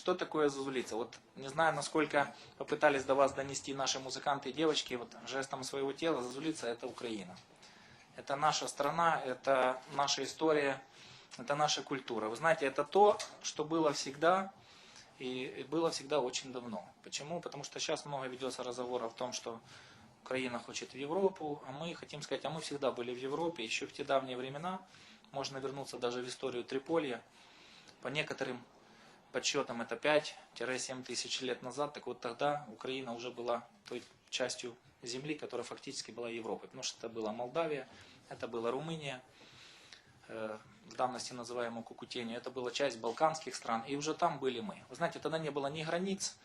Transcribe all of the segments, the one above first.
Что такое зазулица? Вот не знаю, насколько попытались до вас донести наши музыканты и девочки, вот жестом своего тела зазулица это Украина. Это наша страна, это наша история, это наша культура. Вы знаете, это то, что было всегда и и было всегда очень давно. Почему? Потому что сейчас много ведется разговоров о том, что Украина хочет в Европу, а мы хотим сказать, а мы всегда были в Европе, еще в те давние времена, можно вернуться даже в историю Триполья, по некоторым подсчетам это 5-7 тысяч лет назад, так вот тогда Украина уже была той частью земли, которая фактически была Европой, потому что это была Молдавия, это была Румыния, э, в давности называемую Кукутению, это была часть балканских стран, и уже там были мы. Вы знаете, тогда не было ни границ,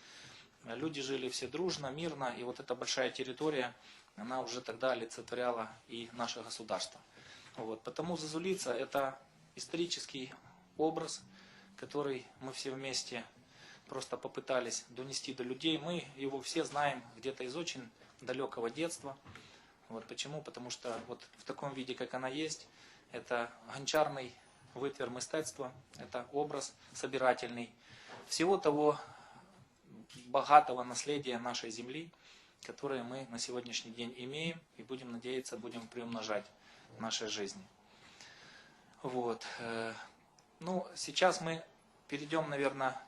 люди жили все дружно, мирно, и вот эта большая территория, она уже тогда олицетворяла и наше государство. Вот. Потому Зазулица – это исторический образ, который мы все вместе просто попытались донести до людей. Мы его все знаем где-то из очень далекого детства. Вот почему? Потому что вот в таком виде, как она есть, это гончарный вытвер мистецтва, это образ собирательный всего того богатого наследия нашей земли, которое мы на сегодняшний день имеем и будем надеяться, будем приумножать в нашей жизни. Вот. Ну, сейчас мы перейдем, наверное,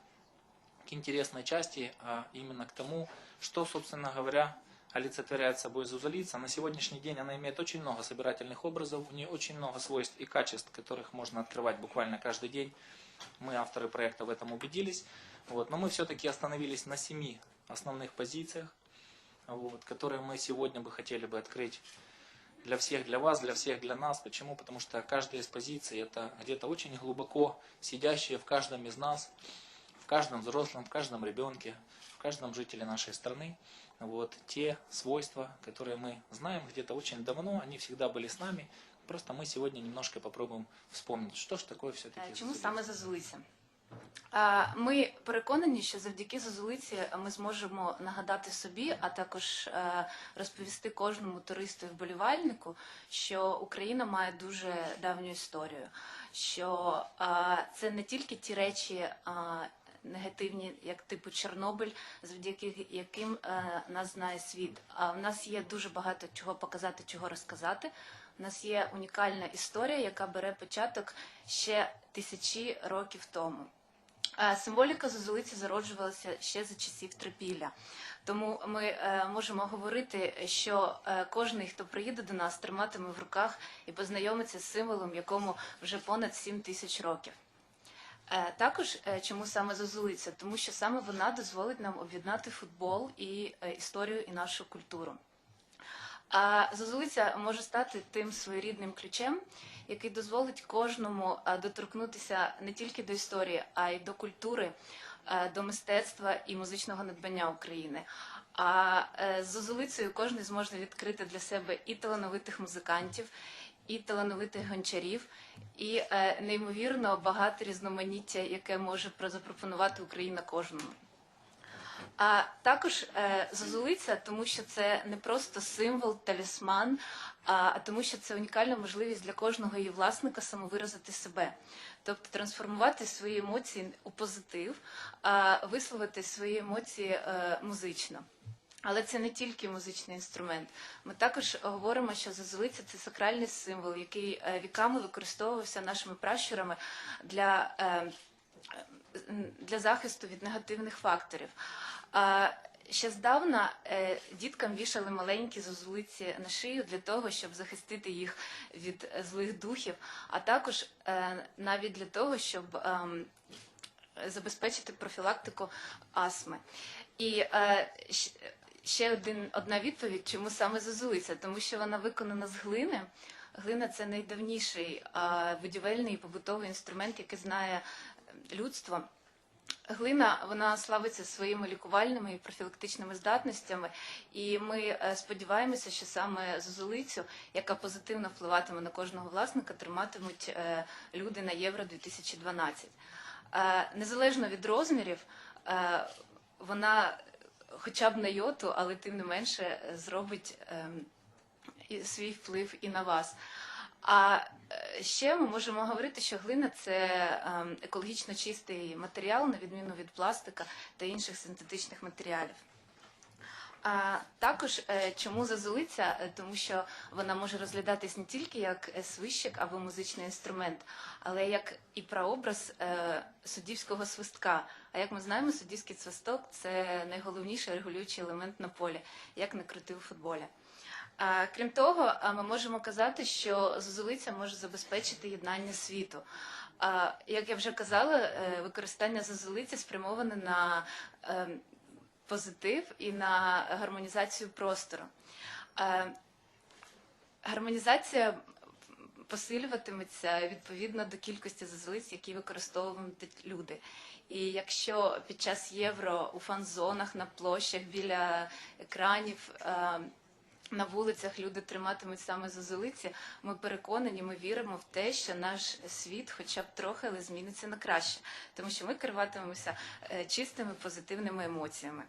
к интересной части, а именно к тому, что, собственно говоря, олицетворяет собой зузулица. На сегодняшний день она имеет очень много собирательных образов, у нее очень много свойств и качеств, которых можно открывать буквально каждый день. Мы, авторы проекта, в этом убедились. Вот. Но мы все-таки остановились на семи основных позициях, вот, которые мы сегодня бы хотели бы открыть для всех, для вас, для всех, для нас. Почему? Потому что каждая из позиций это где-то очень глубоко сидящие в каждом из нас, в каждом взрослом, в каждом ребенке, в каждом жителе нашей страны. Вот те свойства, которые мы знаем где-то очень давно, они всегда были с нами. Просто мы сегодня немножко попробуем вспомнить, что же такое все-таки Е, Чому саме зазулиця? Е, Ми переконані, що завдяки зазулиці ми зможемо нагадати собі, а також е, розповісти кожному туристу і вболівальнику, що Україна має дуже давню історію. Що е, це не тільки ті речі. е, Негативні, як типу Чорнобиль, завдяки яким е, нас знає світ. А в нас є дуже багато чого показати, чого розказати. У нас є унікальна історія, яка бере початок ще тисячі років тому. Е, Символіка зозулиці зароджувалася ще за часів трипілля. Тому ми е, можемо говорити, що е, кожен, хто приїде до нас, триматиме в руках і познайомиться з символом, якому вже понад 7 тисяч років. Також чому саме зозулиця? Тому що саме вона дозволить нам об'єднати футбол і історію і нашу культуру. А зозулиця може стати тим своєрідним ключем, який дозволить кожному доторкнутися не тільки до історії, а й до культури, до мистецтва і музичного надбання України. А е, з зозулицею кожен зможе відкрити для себе і талановитих музикантів, і талановитих гончарів, і е, неймовірно багато різноманіття, яке може про- запропонувати Україна кожному. А також е, зозулиця, тому що це не просто символ, талісман, а, а тому, що це унікальна можливість для кожного її власника самовиразити себе, тобто трансформувати свої емоції у позитив, а висловити свої емоції е, музично. Але це не тільки музичний інструмент. Ми також говоримо, що зозулиця це сакральний символ, який е, віками використовувався нашими пращурами для, е, для захисту від негативних факторів. Ще здавна е, діткам вішали маленькі зозулиці на шию для того, щоб захистити їх від е, злих духів, а також е, навіть для того, щоб ем, забезпечити профілактику астми. І ще один, одна відповідь, чому саме зозулиця, тому що вона виконана з глини. Глина це найдавніший будівельний і побутовий інструмент, який знає людство. Глина вона славиться своїми лікувальними і профілактичними здатностями, і ми е, сподіваємося, що саме зозулицю, яка позитивно впливатиме на кожного власника, триматимуть е, люди на євро 2012. Е, Незалежно від розмірів, вона хоча б на йоту, але тим не менше зробить ем, свій вплив і на вас. А ще ми можемо говорити, що глина це ем, екологічно чистий матеріал, на відміну від пластика та інших синтетичних матеріалів. А також е, чому зазулиця? Е, Тому що вона може розглядатись не тільки як е, свищик або музичний інструмент, але як і прообраз суддівського свистка. А як ми знаємо, суддівський свисток це найголовніший регулюючий елемент на полі, як не крути у футболі. Крім того, ми можемо казати, що зозулиця може забезпечити єднання світу. Як я вже казала, е, використання зозулиці спрямоване на е, позитив і на гармонізацію простору. Гармонізація посилюватиметься відповідно до кількості зазулиць, які використовують люди. І якщо під час євро у фан-зонах, на площах, біля екранів, е, на вулицях люди триматимуть саме зозулиці, ми переконані, ми віримо в те, що наш світ, хоча б трохи, але зміниться на краще, тому що ми керуватимемося е, чистими позитивними емоціями.